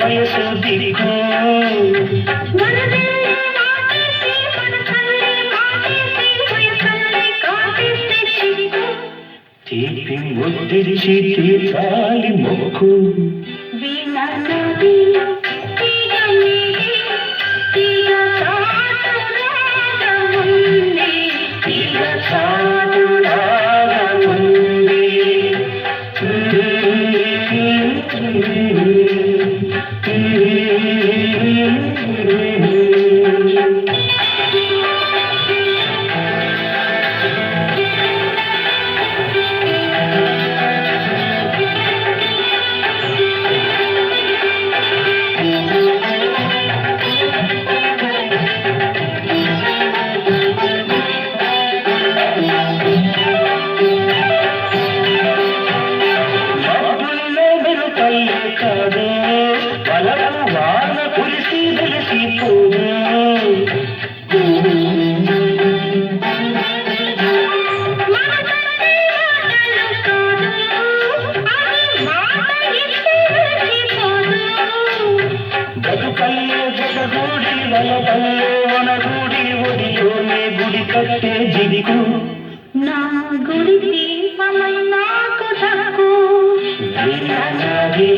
వయసు దిక్కు తీపి ముద్దిరిచి తీపాలి మొక్కు. వీణ ഹരി కట్టే జిడికు నా గుడి దీపమై నాకు దక్కు విననది